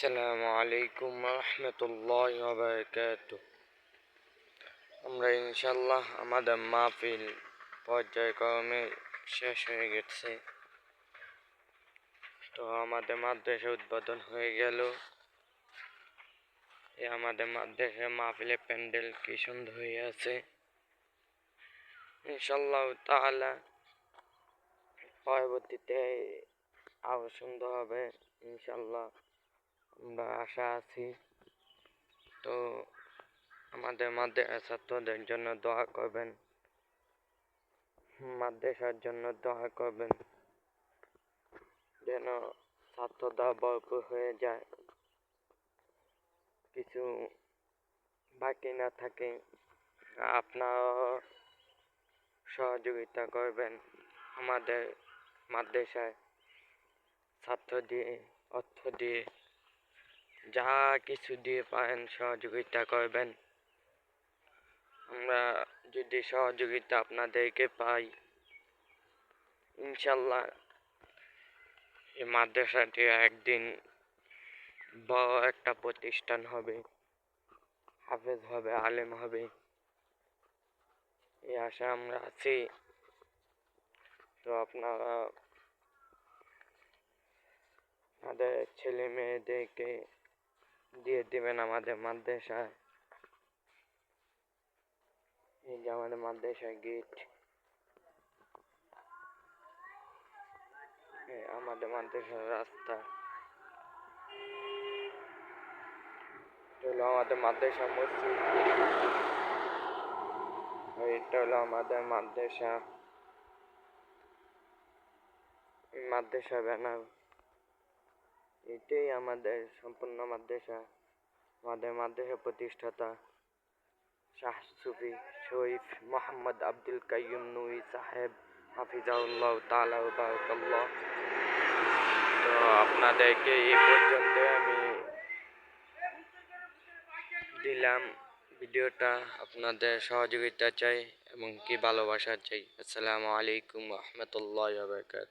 আসসালামু আলাইকুম রহমতুল্লাহ বারকাত আমরা ইনশাল্লাহ আমাদের মাহফিল পর্যায়ক্রমে শেষ হয়ে গেছে। তো আমাদের মাদ্রাসা উদ্বোধন হয়ে গেল। এ আমাদের মাদ্রাসা মাহফিলে প্যান্ডেল কি সুন্দর হয়ে আছে। ইনশাল্লাহ তাহলে পরবর্তীতে আরও সুন্দর হবে ইনশাল্লাহ আমরা আশা আছি। তো আমাদের মাদ্রাসা ছাত্রদের জন্য দোয়া করবেন। মাদ্রাসার জন্য দোয়া করবেন। যেন ছাত্ররা ভরপুর হয়ে যায়। কিছু বাকি না থাকে। আপনার সহযোগিতা করবেন আমাদের মাদ্রাসায়। ছাত্র দিয়ে, অর্থ দিয়ে। যা কিছু দিয়ে পারেন, সহযোগিতা করবেন। আমরা যদি সহযোগিতা আপনাদেরকে পাই, ইনশাল্লাহ এই মাদ্রাসাটি একদিন বড় একটা প্রতিষ্ঠান হবে, হাফেজ হবে, আলেম হবে। এই আশা আমরা আছি। তো আপনারা আমাদের ছেলে মেয়েদেরকে দিয়ে দিবেন আমাদের মাদ্রাসায়। এই যে আমাদের মাদ্রাসায় গেট আমাদের মাদ্রাসার রাস্তা। আমাদের মাদ্রাসা মসজিদ। এটা হলো আমাদের মাদ্রাসা। মাদ্রাসা ব্যানার। এটাই আমাদের সম্পূর্ণ মাদ্রাসা। আমাদের মাদ্রাসা প্রতিষ্ঠাতা শাহ সুফি শরীফ মোহাম্মদ আব্দুল কাইম নুই সাহেব হাফিজাউল্লাহ তালা তো আপনাদেরকে এই পর্যন্ত আমি দিলাম ভিডিওটা। আপনাদের সহযোগিতা চাই এবং কি ভালোবাসা চাই। আসসালামু আলাইকুম রহমতুল্লাহ বারকাত